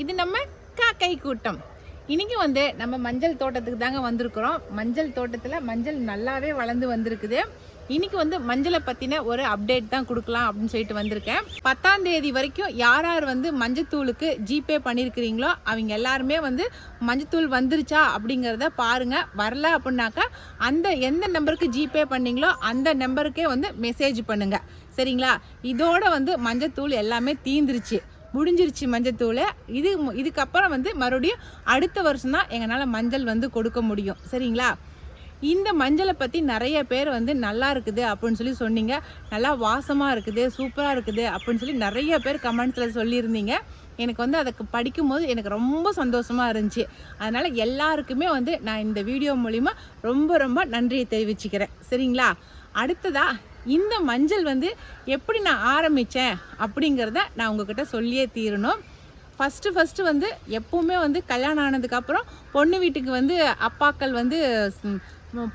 இது நம்ம காக்கை கூட்டம். இன்றைக்கி வந்து நம்ம மஞ்சள் தோட்டத்துக்கு தாங்க வந்திருக்கிறோம். மஞ்சள் தோட்டத்தில் மஞ்சள் நல்லாவே வளர்ந்து வந்திருக்குது. இன்னைக்கு வந்து மஞ்சளை பற்றின ஒரு அப்டேட் தான் கொடுக்கலாம் அப்படின்னு சொல்லிட்டு வந்திருக்கேன். பத்தாம் தேதி வரைக்கும் யார் யார் வந்து மஞ்சத்தூளுக்கு ஜிபே பண்ணியிருக்கிறீங்களோ அவங்க எல்லாருமே வந்து மஞ்சத்தூள் வந்துருச்சா அப்படிங்கிறத பாருங்கள் வரல அப்படின்னாக்கா அந்த எந்த நம்பருக்கு ஜிபே பண்ணீங்களோ அந்த நம்பருக்கே வந்து மெசேஜ் பண்ணுங்கள் சரிங்களா? இதோட வந்து மஞ்சத்தூள் எல்லாமே தீந்துருச்சு. முடிஞ்சிருச்சு மஞ்சத்தூள். இது இதுக்கப்புறம் வந்து மறுபடியும் அடுத்த வருஷம் தான் எங்களால் மஞ்சள் வந்து கொடுக்க முடியும். சரிங்களா? இந்த மஞ்சளை பற்றி நிறைய பேர் வந்து நல்லா இருக்குது அப்படின்னு சொல்லி சொன்னீங்க. நல்லா வாசமாக இருக்குது சூப்பராக இருக்குது அப்படின்னு சொல்லி நிறைய பேர் கமெண்ட்ஸில் சொல்லியிருந்தீங்க. எனக்கு வந்து அதுக்கு படிக்கும்போது எனக்கு ரொம்ப சந்தோஷமாக இருந்துச்சு. அதனால் எல்லாருக்குமே வந்து நான் இந்த வீடியோ மூலிமா ரொம்ப ரொம்ப நன்றியை தெரிவிச்சுக்கிறேன். சரிங்களா? அடுத்ததாக இந்த மஞ்சள் வந்து எப்படி நான் ஆரம்பித்தேன் அப்படிங்கிறத நான் உங்ககிட்ட சொல்லியே தீரணும். ஃபஸ்ட்டு ஃபஸ்ட்டு வந்து எப்பவுமே வந்து கல்யாணம் ஆனதுக்கப்புறம் பொண்ணு வீட்டுக்கு வந்து அப்பாக்கள் வந்து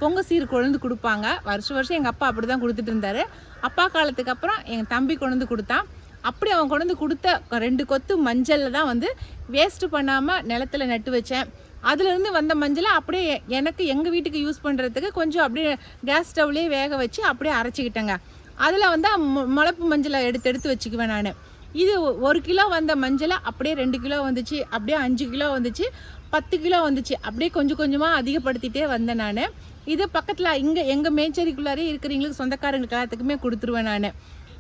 பொங்க சீர் கொழுந்து கொடுப்பாங்க. வருஷம் வருஷம் எங்கள் அப்பா அப்படி தான் கொடுத்துட்டு இருந்தார். அப்பா காலத்துக்கு அப்புறம் எங்கள் தம்பி கொழுந்து கொடுத்தான். அப்படி அவன் கொண்டு வந்து கொடுத்த ரெண்டு கொத்து மஞ்சளில் தான் வந்து வேஸ்ட்டு பண்ணாமல் நிலத்துல நட்டு வச்சேன். அதுலேருந்து வந்த மஞ்சளை அப்படியே எனக்கு எங்கள் வீட்டுக்கு யூஸ் பண்ணுறதுக்கு கொஞ்சம் அப்படியே கேஸ் ஸ்டவ்லேயே வேக வச்சு அப்படியே அரைச்சிக்கிட்டேங்க. அதில் வந்து முளப்பு மஞ்சளை எடுத்து எடுத்து வச்சுக்குவேன் நான். இது ஒரு கிலோ வந்த மஞ்சளை அப்படியே ரெண்டு கிலோ வந்துச்சு அப்படியே அஞ்சு கிலோ வந்துச்சு பத்து கிலோ வந்துச்சு. அப்படியே கொஞ்சம் கொஞ்சமாக அதிகப்படுத்திட்டே வந்தேன் நான். இது பக்கத்தில் இங்கே எங்கள் மேச்சேரிக்குள்ளாரே இருக்கிறவங்களுக்கு சொந்தக்காரங்களுக்கு எல்லாத்துக்குமே கொடுத்துருவேன் நான்.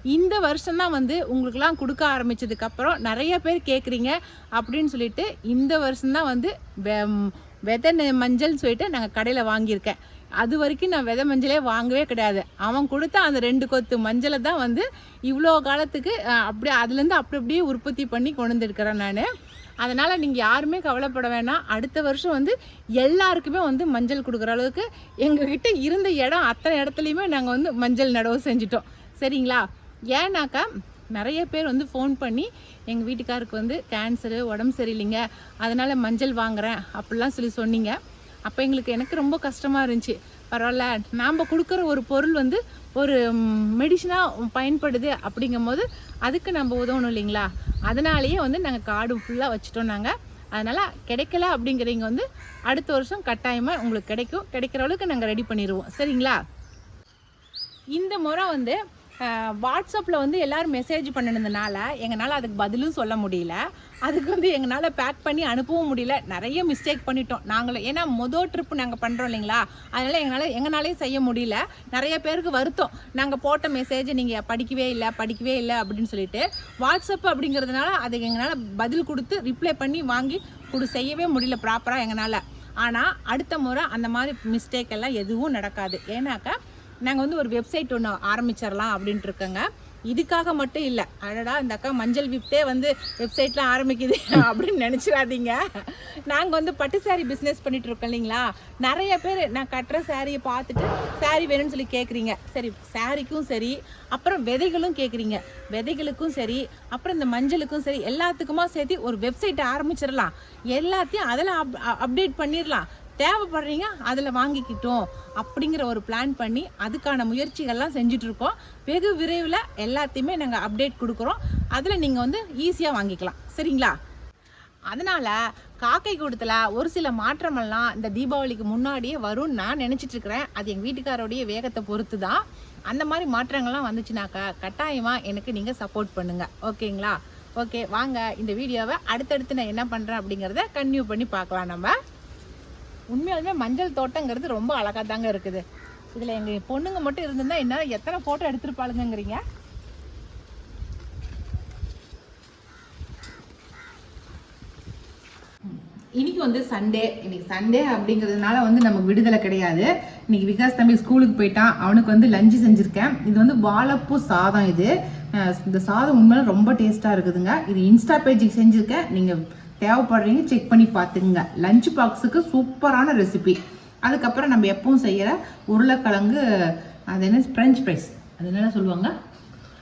இந்த வருஷம் தான் வந்து உங்களுக்குலாம் கொடுக்க ஆரம்பிச்சதுக்கப்புறம் நிறைய பேர் கேட்குறீங்க அப்படின்னு சொல்லிட்டு இந்த வருஷம்தான் வந்து வெ- விதை நெ- மஞ்சள்னு சொல்லிட்டு நாங்கள் கடையில் வாங்கியிருக்கேன். அது வரைக்கும் நான் விதை மஞ்சளே வாங்கவே கிடையாது. அவன் கொடுத்த அந்த ரெண்டு கொத்து மஞ்சளை தான் வந்து இவ்வளோ காலத்துக்கு அப்படியே அதுலேருந்து அப்படி அப்படியே உற்பத்தி பண்ணி கொண்டு வந்துருக்கிறேன் நான். அதனால் நீங்கள் யாருமே கவலைப்பட வேணாம். அடுத்த வருஷம் வந்து எல்லாருக்குமே வந்து மஞ்சள் கொடுக்குற அளவுக்கு எங்ககிட்ட இருந்த இடம் அத்தனை இடத்துலையுமே நாங்கள் வந்து மஞ்சள் நடவு செஞ்சிட்டோம். சரிங்களா? ஏன்னாக்கா நிறைய பேர் வந்து ஃபோன் பண்ணி எங்கள் வீட்டுக்காருக்கு வந்து கேன்சரு உடம்பு சரியில்லைங்க. அதனால் மஞ்சள் வாங்குகிறேன் அப்படிலாம் சொல்லி சொன்னீங்க. அப்போ எங்களுக்கு எனக்கு ரொம்ப கஷ்டமாக இருந்துச்சு. பரவாயில்ல நாம் கொடுக்குற ஒரு பொருள் வந்து ஒரு மெடிசனாக பயன்படுது அப்படிங்கும்போது அதுக்கு நம்ம உதவணும் இல்லைங்களா? அதனாலேயே வந்து நாங்கள் காடு ஃபுல்லாக வச்சுட்டோம் நாங்கள் அதனால் கிடைக்கல அப்படிங்கிறவங்க வந்து அடுத்த வருஷம் கட்டாயமாக உங்களுக்கு கிடைக்கும். கிடைக்கிற அளவுக்கு நாங்கள் ரெடி பண்ணிடுவோம் சரிங்களா? இந்த முறை வந்து வாட்ஸ்அப்பில் வந்து எல்லாரும் மெசேஜ் பண்ணினதுனால எங்களால் அதுக்கு பதிலும் சொல்ல முடியல. அதுக்கு வந்து எங்களால் பேக் பண்ணி அனுப்பவும் முடியல. நிறைய மிஸ்டேக் பண்ணிட்டோம். நாங்களும் ஏன்னா மொதல் ட்ரிப் நாங்கள் பண்ணுறோம் இல்லைங்களா? அதனால் எங்களால் எங்களாலேயும் செய்ய முடியல. நிறைய பேருக்கு வருத்தம். நாங்கள் போட்ட மெசேஜை நீங்கள் படிக்கவே இல்லை படிக்கவே இல்லை அப்படின்னு சொல்லிட்டு வாட்ஸ்அப் அப்படிங்கிறதுனால அதுக்கு எங்களால் பதில் கொடுத்து ரிப்ளை பண்ணி வாங்கி கொடு செய்யவே முடியல ப்ராப்பராக எங்களால் ஆனால் அடுத்த முறை அந்த மாதிரி மிஸ்டேக் எல்லாம் எதுவும் நடக்காது. ஏன்னாக்கா நாங்கள் வந்து ஒரு வெப்சைட் ஒன்று ஆரம்பிச்சிடலாம் அப்படின்ட்டு இருக்கோங்க இதுக்காக மட்டும் இல்லை. அடடா இந்த அக்கா மஞ்சள் விப்டே வந்து வெப்சைட்லாம் ஆரம்பிக்குது அப்படின்னு நினச்சிடாதீங்க நாங்கள் வந்து பட்டு சாரீ பிஸ்னஸ் பண்ணிட்டு இருக்கோம் இல்லைங்களா? நிறைய பேர் நான் கட்டுற சாரியை பார்த்துட்டு சாரீ வேணும்னு சொல்லி கேட்குறீங்க சரி சாரிக்கும் சரி அப்புறம் விதைகளும் கேட்குறீங்க விதைகளுக்கும் சரி அப்புறம் இந்த மஞ்சளுக்கும் சரி எல்லாத்துக்குமா சேர்த்து ஒரு வெப்சைட் ஆரம்பிச்சிடலாம் எல்லாத்தையும் அதில் அப் அப்டேட் பண்ணிடலாம் தேவைப்படுறீங்க அதில் வாங்கிக்கிட்டோம் அப்படிங்கிற ஒரு பிளான் பண்ணி அதுக்கான முயற்சிகள்லாம் செஞ்சிட்ருக்கோம். வெகு விரைவில் எல்லாத்தையுமே நாங்கள் அப்டேட் கொடுக்குறோம். அதில் நீங்கள் வந்து ஈஸியாக வாங்கிக்கலாம். சரிங்களா? அதனால் காக்கை கூடத்தில் ஒரு சில மாற்றமெல்லாம் இந்த தீபாவளிக்கு முன்னாடியே வரும்னு நான் நினச்சிட்டு இருக்கிறேன் அது எங்கள் வீட்டுக்காரோடைய வேகத்தை பொறுத்து தான் அந்த மாதிரி மாற்றங்கள்லாம் வந்துச்சுனாக்கா கட்டாயமாக எனக்கு நீங்கள் சப்போர்ட் பண்ணுங்கள் ஓகேங்களா? ஓகே வாங்க. இந்த வீடியோவை அடுத்தடுத்து நான் என்ன பண்ணுறேன் அப்படிங்கிறத கன்டினியூ பண்ணி பார்க்கலாம் நம்ம. உண்மையாலுமே மஞ்சள் தோட்டங்கிறது ரொம்ப அழகாக தாங்க இருக்குது. இதில் எங்கள் பொண்ணுங்க மட்டும் இருந்திருந்தா என்ன எத்தனை ஃபோட்டோ எடுத்துருப்பாளுங்கிறீங்க இன்னைக்கு வந்து சண்டே இன்னைக்கு சண்டே அப்படிங்கிறதுனால வந்து நமக்கு விடுதலை கிடையாது. இன்னைக்கு விகாஸ் தம்பி ஸ்கூலுக்கு போயிட்டான். அவனுக்கு வந்து லஞ்சு செஞ்சுருக்கேன். இது வந்து வாழைப்பூ சாதம் இது. அஹ் இந்த சாதம் உண்மையில ரொம்ப டேஸ்ட்டாக இருக்குதுங்க. இது இன்ஸ்டா பேஜுக்கு செஞ்சுருக்கேன். நீங்கள் தேவைப்படுறீங்க செக் பண்ணி பார்த்துக்குங்க. லஞ்ச் பாக்ஸுக்கு சூப்பரான ரெசிபி அதுக்கப்புறம் நம்ம எப்பவும் செய்கிற உருளைக்கிழங்கு அது என்ன ஃப்ரெஞ்ச் ஃப்ரைஸ் அது என்ன சொல்லுவாங்க?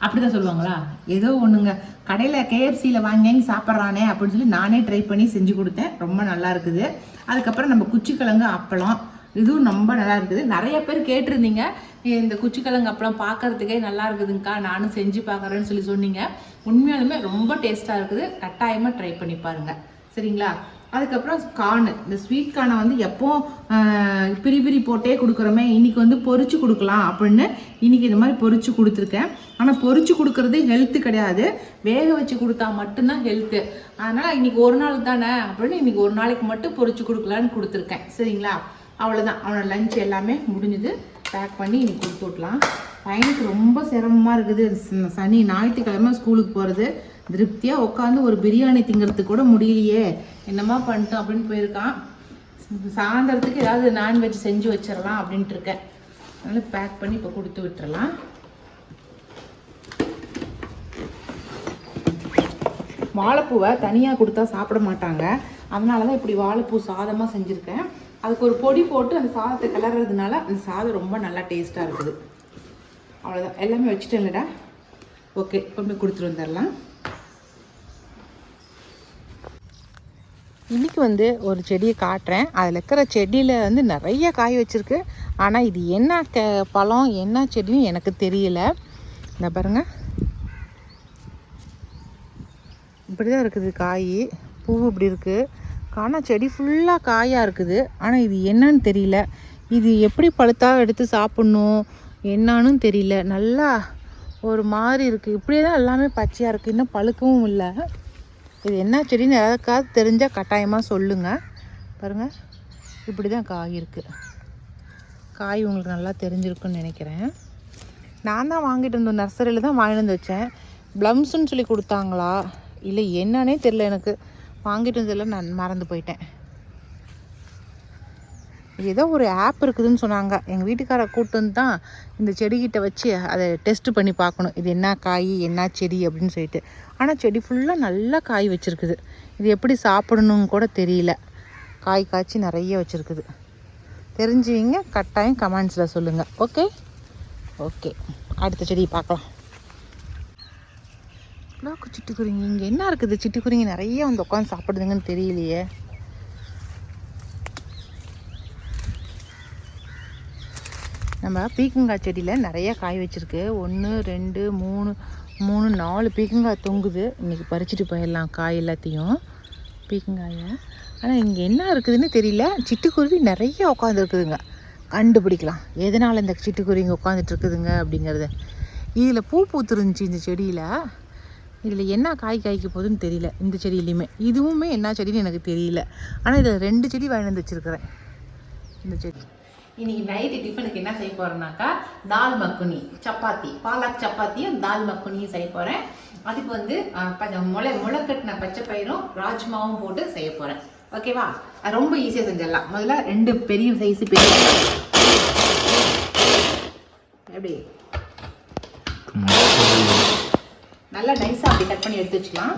அப்படிதான் சொல்லுவாங்களா? ஏதோ ஒன்றுங்க கடையில் கேஎஃப்சியில் வாங்கி சாப்பிட்றானே அப்படின்னு சொல்லி நானே ட்ரை பண்ணி செஞ்சு கொடுத்தேன். ரொம்ப நல்லா இருக்குது. அதுக்கப்புறம் நம்ம குச்சிக்கிழங்கு அப்பளம். இதுவும் ரொம்ப நல்லா இருக்குது. நிறைய பேர் கேட்டிருந்தீங்க. இந்த குச்சிக்கிழங்கு அப்பளம் பார்க்கறதுக்கே நல்லா இருக்குதுங்கக்கா. நானும் செஞ்சு பார்க்குறேன்னு சொல்லி சொன்னீங்க. உண்மையாலுமே ரொம்ப டேஸ்ட்டாக இருக்குது. கட்டாயமாக ட்ரை பண்ணி பாருங்கள் சரிங்களா? அதுக்கப்புறம் கார்னு இந்த ஸ்வீட் கார்னை வந்து எப்போ பிரி பிரி போட்டே கொடுக்குறோமே இன்றைக்கி வந்து பொறிச்சு கொடுக்கலாம் அப்படின்னு இன்னைக்கு இந்த மாதிரி பொறிச்சு கொடுத்துருக்கேன். ஆனால் பொறிச்சு கொடுக்குறது ஹெல்த்து கிடையாது. வேக வச்சு கொடுத்தா மட்டும்தான் ஹெல்த்து அதனால் இன்னைக்கு ஒரு நாள் தானே அப்படின்னு இன்றைக்கி ஒரு நாளைக்கு மட்டும் பொறிச்சு கொடுக்கலான்னு கொடுத்துருக்கேன். சரிங்களா? அவ்வளோதான் அவனோட லஞ்ச் எல்லாமே முடிஞ்சுது. பேக் பண்ணி இன்னைக்கு கொடுத்து விட்லாம். பையனுக்கு ரொம்ப சிரமமாக இருக்குது. சனி ஞாயிற்றுக்கிழமை ஸ்கூலுக்கு போகிறது திருப்தியாக உட்காந்து ஒரு பிரியாணி திங்கிறதுக்கு கூட முடியலையே. என்னமா பண்ணிட்டோம் அப்படின்னு போயிருக்கான். சாயந்தரத்துக்கு ஏதாவது நான்வெஜ் செஞ்சு வச்சிடலாம் அப்படின்ட்டு இருக்கேன். அதனால் பேக் பண்ணி இப்போ கொடுத்து விட்டுறலாம். வாழைப்பூவை தனியாக கொடுத்தா சாப்பிட மாட்டாங்க. அதனால தான் இப்படி வாழைப்பூ சாதமாக செஞ்சுருக்கேன். அதுக்கு ஒரு பொடி போட்டு அந்த சாதத்தை கிளறதுனால அந்த சாதம் ரொம்ப நல்லா டேஸ்ட்டாக இருக்குது. அவ்வளோதான் எல்லாமே வச்சுட்டேன்லடா. ஓகே கொண்டு கொடுத்துட்டு வந்துடலாம். இன்றைக்கி வந்து ஒரு செடியை காட்டுறேன். அதில் இருக்கிற செடியில் வந்து நிறைய காய் வச்சுருக்கு. ஆனால் இது என்ன க பழம் என்ன செடின்னு எனக்கு தெரியல. இந்த பாருங்கள் இப்படி தான் இருக்குது காய். பூ இப்படி இருக்குது ஆனால் செடி ஃபுல்லாக காயாக இருக்குது. ஆனால் இது என்னன்னு தெரியல. இது எப்படி பழுத்தா எடுத்து சாப்பிட்ணும்? என்னான்னு தெரியல. நல்லா ஒரு மாதிரி இருக்குது இப்படியே தான் எல்லாமே பச்சையாக இருக்குது இன்னும் பழுக்கவும் இல்லை. இது என்ன செடின்னு யாருக்காவது தெரிஞ்சால் கட்டாயமாக சொல்லுங்கள் பாருங்கள் இப்படி தான் காய் இருக்குது காய் உங்களுக்கு நல்லா தெரிஞ்சிருக்குன்னு நினைக்கிறேன். நான் தான் வாங்கிட்டு வந்தோம் நர்சரியில் தான் வாங்கிட்டு வந்து வச்சேன். ப்ளம்ஸுன்னு சொல்லி கொடுத்தாங்களா? இல்லை என்னன்னே தெரில எனக்கு. வாங்கிட்டு வந்ததில் நான் மறந்து போயிட்டேன். ஏதோ ஒரு ஆப் இருக்குதுன்னு சொன்னாங்க. எங்கள் வீட்டுக்கார கூட்டு வந்து தான் இந்த செடிகிட்ட வச்சு அதை டெஸ்ட் பண்ணி பார்க்கணும். இது என்ன காய் என்ன செடி அப்படின்னு சொல்லிட்டு. ஆனால் செடி ஃபுல்லாக நல்லா காய் வச்சுருக்குது. இது எப்படி சாப்பிடணும்னு கூட தெரியல. காய் காய்ச்சி நிறைய வச்சுருக்குது. தெரிஞ்சவங்க கட்டாயம் கமெண்ட்ஸில் சொல்லுங்கள் ஓகே ஓகே அடுத்த செடி பார்க்கலாம். இவ்வளோ சிட்டுக்குருங்க இங்கே என்ன இருக்குது? சிட்டுக்குருங்க நிறைய வந்து உட்காந்து சாப்பிடுதுங்கன்னு தெரியலையே. நம்ம பீக்கங்காய் செடியில் நிறைய காய் வச்சுருக்கு. ஒன்று ரெண்டு மூணு மூணு நாலு பீக்கங்காய் தொங்குது. இன்றைக்கி பறிச்சுட்டு போயிடலாம் காய் எல்லாத்தையும் பீக்கங்காயை. ஆனால் இங்கே என்ன இருக்குதுன்னு தெரியல. சிட்டுக்குருவி நிறைய உட்காந்துருக்குதுங்க கண்டுபிடிக்கலாம். எதனால் இந்த சிட்டுக்குருவிங்க உட்காந்துட்டு இருக்குதுங்க அப்படிங்கிறத. இதில் பூ பூத்துருந்துச்சு இந்த செடியில். இதில் என்ன காய் காய்க்க போகுதுன்னு தெரியல இந்த செடியிலையுமே. இதுவுமே என்ன செடின்னு எனக்கு தெரியல. ஆனால் இதில் ரெண்டு செடி வாங்கி வந்து வச்சுருக்கிறேன். இந்த செடி. இன்னைக்கு நைட்டு டிஃபனுக்கு என்ன செய்ய போறேன்னாக்கா தால் மக்குனி சப்பாத்தி பாலக் சப்பாத்தியும் தால் மக்குனியும் செய்ய போறேன். அதுக்கு வந்து முளை முளைக்கட்டின பச்சை பயிரும் ராஜ்மாவும் போட்டு செய்ய போறேன். ஓகேவா ரொம்ப ஈஸியாக செஞ்சிடலாம். முதல்ல ரெண்டு பெரிய சைஸ் பெரிய எப்படி? நல்லா நைஸாக அப்படி கட் பண்ணி எடுத்து வச்சுக்கலாம்.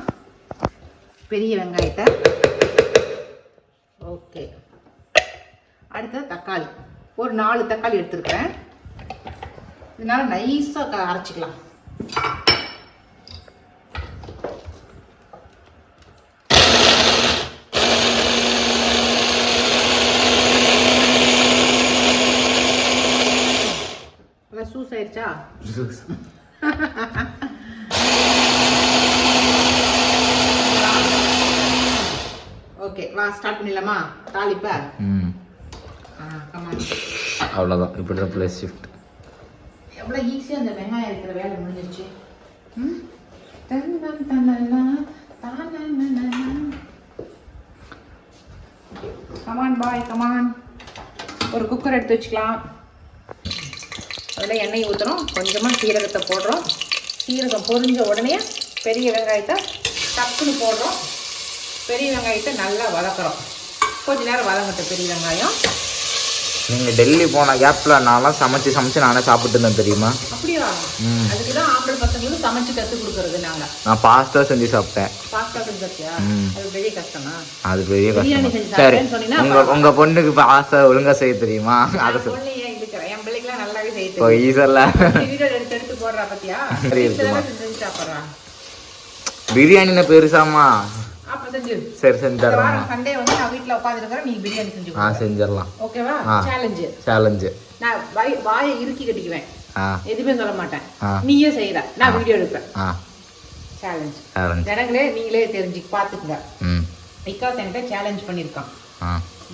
பெரிய வெங்காயத்தை. ஓகே அடுத்தது தக்காளி. ஒரு நாலு தக்காளி எடுத்துருக்கிறேன். இதனால நைஸாக அரைச்சிக்கலாம். சூஸ் ஆயிடுச்சா ஓகே வா ஸ்டார்ட் பண்ணிடலாமா? தாளிப்ப? அவ்வளோதான் இப்படி தான் ப்ளஸ் ஷிஃப்ட் எவ்வளோ ஈஸியாக அந்த வெங்காயம் இருக்கிற வேலை முடிஞ்சிருச்சு. Come on boy come on ஒரு குக்கர் எடுத்து வச்சுக்கலாம். அதில் எண்ணெய் ஊற்றுறோம் கொஞ்சமாக சீரகத்தை போடுறோம். சீரகம் பொரிஞ்ச உடனே பெரிய வெங்காயத்தை டக்குன்னு போடுறோம். பெரிய வெங்காயத்தை நல்லா வதக்குறோம். கொஞ்ச நேரம் வதங்கட்டும் பெரிய வெங்காயம். நீங்கள் டெல்லி போன கேப்பில் நான்லாம் சமைச்சு சமைச்சு நானே சாப்பிட்டு இருந்தேன் தெரியுமா? அப்படியா? ம். அதுக்கு தான் ஆம்பளை பசங்களுக்கு சமைச்சு கற்றுக் கொடுக்கறது நாங்கள் நான் பாஸ்தா செஞ்சு சாப்பிட்டேன். பாஸ்தா. அது பெரிய கஷ்டமா? அது பெரிய பிரியாணி கஷ்டம் செஞ்சு சரி சாப்பிட்டேன்னு சொன்னீங்கன்னா உங்க உங்க பொண்ணுக்கு பாஸ்தா ஒழுங்கா செய்ய தெரியுமா? அதை என் பிள்ளைக்கெல்லாம் நல்லாவே செய்ய தெரியும். ஈஸரில் வீடியோ எடுத்து எடுத்து போடுறா பாத்தியா? சரி, இருக்குமா. பிரியாணின்னு பெருசாமா செஞ்சு சரி செஞ்சு இந்த தர்றேம்மா வாரம் சண்டே வந்து நான் வீட்ல உட்காந்துருக்கிறேன் நீ பிரியாணி செஞ்சு ஆ செஞ்சிடலாம். ஓகேவா. சேலஞ்சு சேலஞ்சு நான் வாய் வாயை இறுக்கி கட்டிக்குவேன். எதுவுமே சொல்ல மாட்டேன். நீயே செய்யற நான் வீடியோ எடுப்பேன். சேலஞ்ச் ஜனங்களே நீங்களே தெரிஞ்சு பாத்துக்குங்க ம். விகாஸ் என்கிட்ட சேலஞ்ச்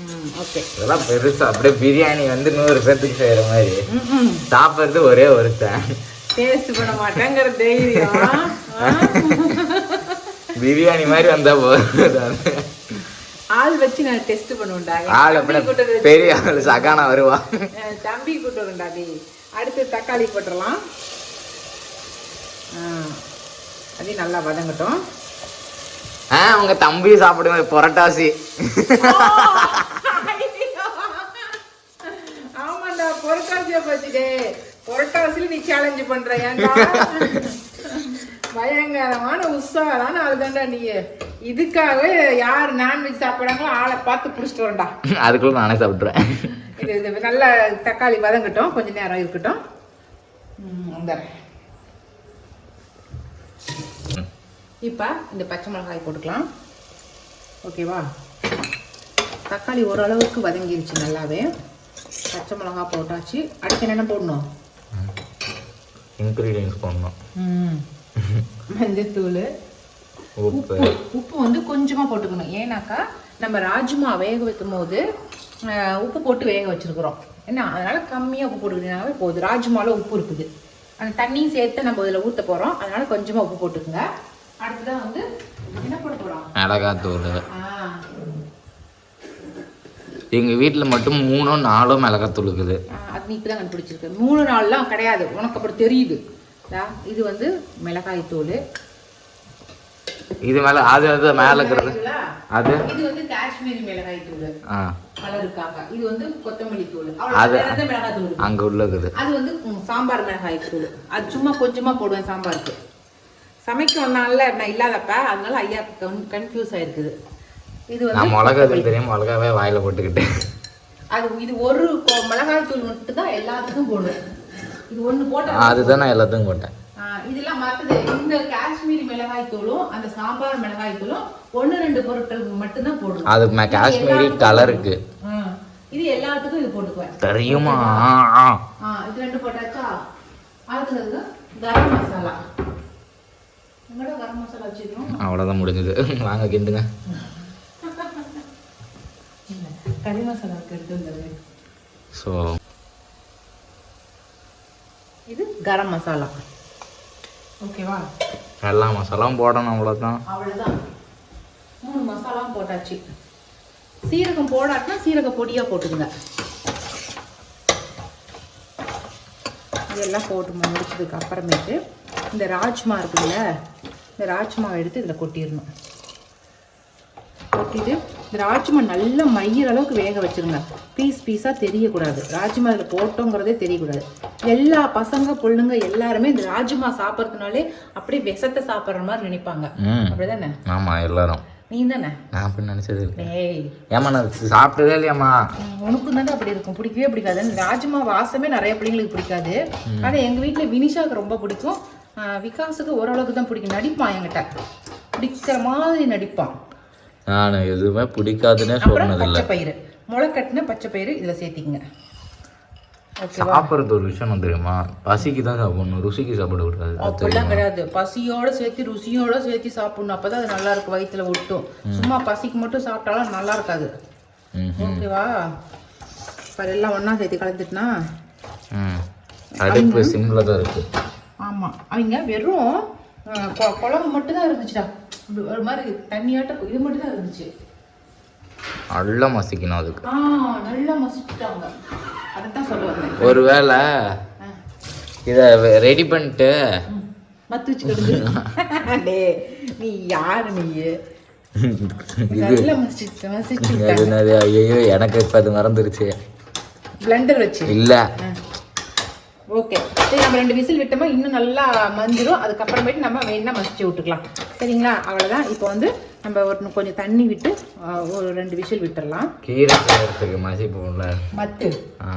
ம் ஓகே இதெல்லாம் பெருசா அப்படியே பிரியாணி வந்து நூறு பேர்த்துக்கு செய்யற மாதிரி. சாப்பிட்றது ஒரே ஒருத்தன். டேஸ்ட் பண்ண மாட்டேங்கிற தைரியம்? பிரியாணி மாதிரி வந்தா போதும். ஆள் வச்சு நான் டெஸ்ட் பண்ணுவேன்டா. ஆள் அப்படியே பெரிய ஆள் சகானா வருவா. தம்பி கூட்டு வரும்டா டி அடுத்து தக்காளி போட்டுடலாம். அதையும் நல்லா வதங்கட்டும். ஆ உங்க தம்பி சாப்பிடுவேன் புரட்டாசி. ஆமாண்டா புரட்டாசியா போச்சுடே புரட்டாசில நீ சேலஞ்சு பண்ற ஏன்டா? பயங்கரமான உற்சாகமான ஆள் தான்டா நீ. இதுக்காகவே யார் நான்வெஜ் சாப்பிட்றாங்களோ ஆளை பார்த்து பிடிச்சிட்டு வரேன்டா. அதுக்குள்ள நானே சாப்பிட்ருவேன் இது இது நல்ல தக்காளி வதங்கட்டும். கொஞ்ச நேரம் இருக்கட்டும். ம், இந்த இப்போ இந்த பச்சை மிளகாய் போட்டுக்கலாம். ஓகேவா? தக்காளி ஓரளவுக்கு வதங்கிருச்சு நல்லாவே. பச்சை மிளகாய் போட்டாச்சு. அடுத்து என்னென்ன போடணும்? இன்க்ரீடியன்ஸ் போடணும். மஞ்சத்தூள் உப்பு. உப்பு வந்து கொஞ்சமாக போட்டுக்கணும். ஏன்னாக்கா நம்ம ராஜ்மா வேக வைக்கும் போது உப்பு போட்டு வேக வச்சிருக்கிறோம். என்ன அதனால கம்மியாக உப்பு போட்டுக்கிட்டீங்கன்னாவே போதும். ராஜ்மால உப்பு இருக்குது. அந்த தண்ணியும் சேர்த்து நம்ம இதில் ஊற்ற போகிறோம் அதனால கொஞ்சமாக உப்பு போட்டுக்குங்க. அடுத்ததான் வந்து என்ன போட போகிறோம் மிளகாத்தூள். எங்க வீட்டுல மட்டும் மூணும் நாலும் மிளகாத்தூள் இருக்குது. அது நீ இப்போ தான் கண்டுபிடிச்சிருக்க. மூணு நாள்லாம் கிடையாது. உனக்கு அப்புறம் தெரியுது. இதா, வந்து மிளகாய் தூள். இது மேல அது அது மேல இருக்கிறது. அது? இது வந்து காஷ்மீரி மிளகாய் தூள். ஆ. கலருக்காக இது வந்து கொத்தமல்லி தூள். அது- மிளகாய் தூள் அங்க அது வந்து சாம்பார் மிளகாய் தூள். அது சும்மா கொஞ்சமா போடுவேன் சாம்பாருக்கு. சமைக்க வந்தால நான் இல்லாதப்ப அதனால ஐயா கன்ஃபியூஸ் ஆயிருக்குது. இது நான் வந்து மிளகா தூள். தெரியும்? மிளகாவே வாயில போட்டுக்கிட்டேன் அது இது ஒரு மிளகாய் தூள் மட்டும் தான் எல்லாத்துக்கும் போடுவேன். இது ஒண்ணு போட்டா அதுதான் நான் எல்லாத்துக்கும் போட்டேன். இதெல்லாம் மத்தது இந்த காஷ்மீரி மிளகாய் தூளும் அந்த சாம்பார் மிளகாய் தூளும் ஒண்ணு ரெண்டு பொருட்கள் மட்டும்தான் போடுவேன் அது காஷ்மீரி கலருக்கு இது எல்லாத்துக்கும் இது போட்டுக்குவேன். தெரியுமா? இது ரெண்டு போட்டாச்சா? அடுத்தது கரம் மசாலா. எங்கடா கரம் மசாலா வச்சிருக்கோம்? அவ்வளோதான் முடிஞ்சது. வாங்க கிண்டுங்க. கறி மசாலாவுக்கு எடுத்து ஸோ இது கரம் மசாலா. ஓகேவா? எல்லா மசாலாவும் போடணும் அவ்வளோதான் அவ்வளவுதான். மூணு மசாலாவும் போட்டாச்சு. சீரகம் போடாட்டினா சீரக பொடியா போட்டுக்குங்க. இதெல்லாம் போட்டு முடிச்சதுக்கு அப்புறமேட்டு இந்த ராஜ்மா இருக்குல்ல இந்த ராஜ்மாவை எடுத்து இதில் கொட்டிடணும். கொட்டிட்டு இந்த ராஜ்மா நல்லா மையிற அளவுக்கு வேக வச்சிருங்க. பீஸ் பீஸாக தெரியக்கூடாது. ராஜ்மா இதில் போட்டோங்கிறதே தெரியக்கூடாது. எல்லா பசங்க பொண்ணுங்க எல்லாருமே இந்த ராஜ்மா சாப்பிட்றதுனாலே அப்படியே விஷத்தை சாப்பிட்ற மாதிரி நினைப்பாங்க. அப்படிதானே? ஆமாம் எல்லாரும். நீ தானே நான் அப்படி நினச்சது டேய் ஏம்மா நான் சாப்பிட்டதே இல்லையாம்மா? உனக்கு தானே அப்படி இருக்கும். பிடிக்கவே பிடிக்காது. ராஜ்மா வாசமே நிறைய பிள்ளைங்களுக்கு பிடிக்காது. ஆனா எங்க வீட்ல வினிஷாவுக்கு ரொம்ப பிடிக்கும். விகாஸுக்கு ஓரளவுக்கு தான் பிடிக்கும். நடிப்பான் என்கிட்ட. பிடிக்கிற மாதிரி நடிப்பான். நான் எதுவுமே பிடிக்காதுன்னே சொன்னதில்லை. பச்சை பயிறு. முளைக்கட்டின பச்சை பயிறு இதுல சேர்த்திக்கங்க. சாப்பிட்றது ஒரு விஷயம் தெரியுமா? பசிக்கு தான் சாப்பிடணும் ருசிக்கு சாப்பிடக்கூடாது அது அப்படிலாம் கிடையாது. பசியோட சேர்த்து ருசியோட சேர்த்து சாப்பிடணும். அப்பதான் அது நல்லா இருக்கும் வயித்துல ஒட்டும். சும்மா பசிக்கு மட்டும் சாப்பிட்டாலும் நல்லா இருக்காது. ஓகேவா? பாரு எல்லாம் ஒண்ணா சேர்த்து கலந்துட்டுனா. அடுப்பு சிம்மில் தான் இருக்கு. ஆமா. அவங்க வெறும் குழம்பு மட்டும் தான் இருந்துச்சுடா. ஒரு மாதிரி தண்ணியாட்ட இது மட்டும் தான் இருந்துச்சு. நல்லா மசிக்கணும் அதுக்கு. ஆ நல்லா மசிச்சுட்டாங்க. அதைத்தான் சொல்ல வந்தேன். ஒருவேளை இதை ரெடி பண்ணிட்டு. மத்து வச்சு கிடந்து டே நீ யாரு நீ? என்னது? ஐயோ எனக்கு இப்போ அது மறந்துருச்சு. பிளண்டர் வச்சு? இல்லை. ஓகே சரி நம்ம ரெண்டு விசில் விட்டோமா இன்னும் நல்லா மந்திரும். அதுக்கப்புறமேட்டு நம்ம வேணா மசிச்சு விட்டுக்கலாம். சரிங்களா? அவ்வளோதான் இப்போ வந்து நம்ம ஒரு கொஞ்சம் தண்ணி விட்டு ஒரு ரெண்டு விசில் விட்டுறலாம். கீரை செய்யறதுக்கு மசிப்போம்ல. மத்து. ஆ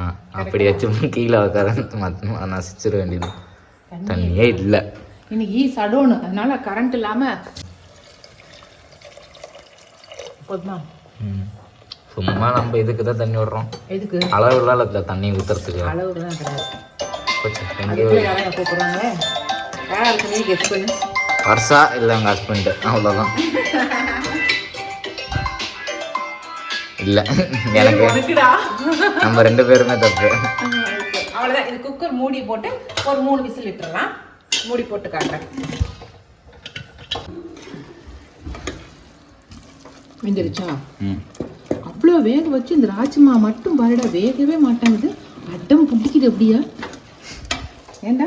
அப்படி வச்சு கீழே உட்கார நசிச்சிட வேண்டியது. தண்ணியே இல்லை. இன்னைக்கு சடோனு அதனால கரண்ட் இல்லாம போதுமா. சும்மா நம்ம இதுக்கு தான் தண்ணி விடுறோம். எதுக்கு? அளவுலாம் இல்லை தண்ணி ஊற்றுறதுக்கு அளவுலாம் கிடையாது. வருஷா இல்லை எங்கள் ஹஸ்பண்ட் அவ்வளோதான் இல்லை. எனக்கு நம்ம ரெண்டு பேருமே தப்பு. அவ்வளோதான் இது குக்கர் மூடி போட்டு ஒரு மூணு விசில் விட்டுறலாம். மூடி போட்டு காட்டுறேன். வெந்துருச்சா? அவ்வளோ வேக வச்சு இந்த ராஜ்மா மட்டும் பாருடா வேகவே மாட்டேங்குது அட்டம் பிடிக்குது அப்படியா ஏண்டா?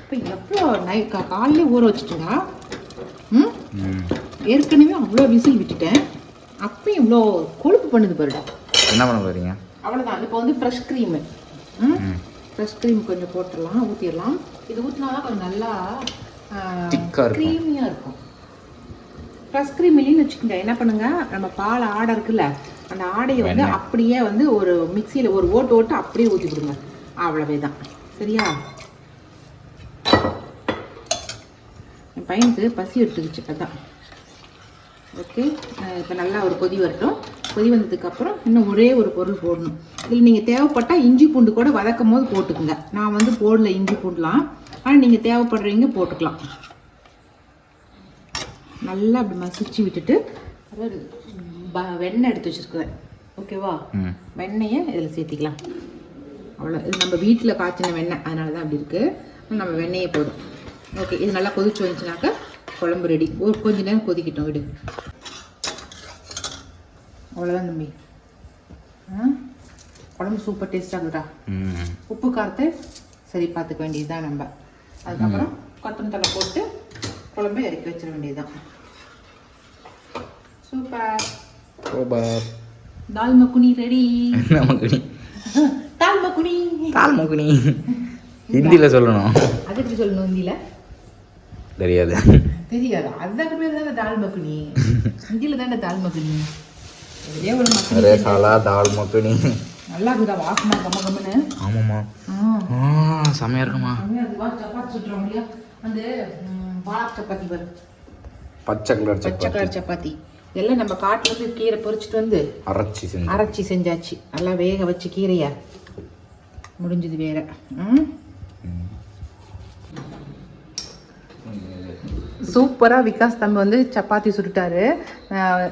இப்போ எவ்வளோ நை காலையிலே ஊற வச்சுட்டுடா. ம்? ஏற்கனவே அவ்வளோ விசில் விட்டுட்டேன். அப்பயும் இவ்வளோ கொழுப்பு பண்ணுது பாருடா. என்ன பண்ண போறீங்க? அவ்வளோதான் இப்போ வந்து ஃப்ரெஷ் க்ரீமு ம்? ஃப்ரெஷ் க்ரீம் கொஞ்சம் போட்டுடலாம் ஊற்றிடலாம் இது ஊற்றினா தான் கொஞ்சம் நல்லா. க்ரீமியாக இருக்கும். ஃப்ரெஷ் க்ரீம் இல்லைன்னு வச்சுக்கோங்க. என்ன பண்ணுங்க? நம்ம பால் ஆடை இருக்குல்ல அந்த ஆடையை வந்து அப்படியே வந்து ஒரு மிக்சியில் ஒரு ஓட்டு ஓட்டு அப்படியே ஊற்றி கொடுங்க. அவ்வளவே தான் சரியா? என் பையனுக்கு பசி எடுத்துக்கிச்சு அதான் ஓகே? இப்போ நல்லா ஒரு கொதி வரட்டும். கொதி வந்ததுக்கப்புறம் இன்னும் ஒரே ஒரு பொருள் போடணும். இதில் நீங்கள் தேவைப்பட்டால் இஞ்சி பூண்டு கூட வதக்கும் போது போட்டுக்குங்க. நான் வந்து போடல இஞ்சி பூண்டுலாம். ஆனால் நீங்கள் தேவைப்படுறீங்க போட்டுக்கலாம். நல்லா அப்படி மசிச்சு விட்டுட்டு வெண்ணெய் எடுத்து வச்சுருக்குறேன். ஓகேவா? வெண்ணெயை இதில் சேர்த்திக்கலாம். அவ்வளோ இது நம்ம வீட்டில் காய்ச்சின வெண்ணெய் அதனால தான் அப்படி இருக்குது நம்ம வெண்ணெயை போடும் ஓகே இது நல்லா கொதிச்சு வந்துச்சுனாக்கா குழம்பு ரெடி ஒரு கொஞ்ச நேரம் கொதிக்கிட்டோம் விடு. அவ்வளோதான் தம்பி. ஆ? குழம்பு சூப்பர் டேஸ்ட்டாக இருக்குடா. ம் உப்பு காரத்தை சரி பார்த்துக்க வேண்டியதுதான் நம்ம. அதுக்கப்புறம் கொத்தமல்லி தழை போட்டு குழம்பை இறக்கி வச்சிட வேண்டியதுதான். Super super dal makhani ready நமக்கு தால் மக்குனி தால் ஹிந்தியில் சொல்லணும். அது எப்படி சொல்லணும் ஹிந்தியில் தெரியாது. தெரியாது? அதுக்கு பேர் தானே தால் மக்குனி ஹிந்தியில் தானே தால் மக்குனி ஒரு மக்குனி சாலா தால் முகுனி நல்லா இருக்குதா வாசமா கம்ம கம்மன்னு. ஆமாம்மா. செம்மையாக இருக்குமா சப்பாத்தி சுட்டுறோம் இல்லையா? அந்த பாலாக் சப்பாத்தி பச்சை கலர் பச்சை கலர் சப்பாத்தி. இதெல்லாம் நம்ம காட்டுல இருந்து கீரை பறிச்சுட்டு வந்து அரைச்சி செஞ்சு. அரைச்சி செஞ்சாச்சு. நல்லா வேக வச்சு கீரைய. முடிஞ்சது வேற. ம்? சூப்பரா விகாஸ் தம்பி வந்து சப்பாத்தி சுட்டுட்டாரு.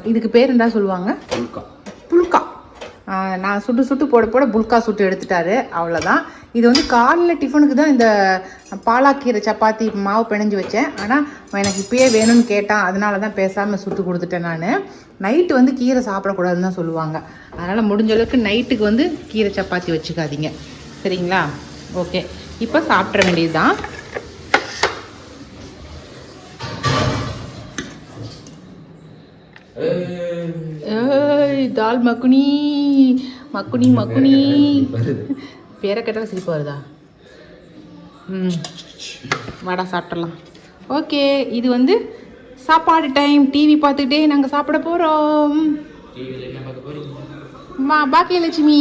இதுக்கு பேர் என்ன சொல்லுவாங்க? புல்கா. புல்கா. நான் சுட்டு சுட்டு போட போட புல்கா சுட்டு எடுத்துட்டாரு. அவ்வளோதான் இது வந்து காலையில் டிஃபனுக்கு தான் இந்த பாலாக்கீரை சப்பாத்தி மாவு பிணைஞ்சு வச்சேன் ஆனால் எனக்கு இப்பயே வேணும்னு கேட்டான் அதனால தான் பேசாமல் சுட்டு கொடுத்துட்டேன் நான் நைட்டு வந்து கீரை சாப்பிடக்கூடாதுன்னு தான் சொல்லுவாங்க அதனால் முடிஞ்ச அளவுக்கு நைட்டுக்கு வந்து கீரை சப்பாத்தி வச்சுக்காதீங்க சரிங்களா ஓகே இப்போ சாப்பிட்ற வேண்டியது தான் தால் மக்குனி மக்குனி மக்குனி பேரை கேட்டாலும் சிரிப்பு வருதா? ம். வடை சாப்பிட்றலாம் ஓகே இது வந்து சாப்பாடு டைம். டிவி பார்த்துக்கிட்டே நாங்கள் சாப்பிட போகிறோம் அம்மா பாக்கியலட்சுமி.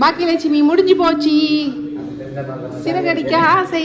பாக்கியலட்சுமி முடிஞ்சு போச்சு. சிறகடிக்க ஆசை.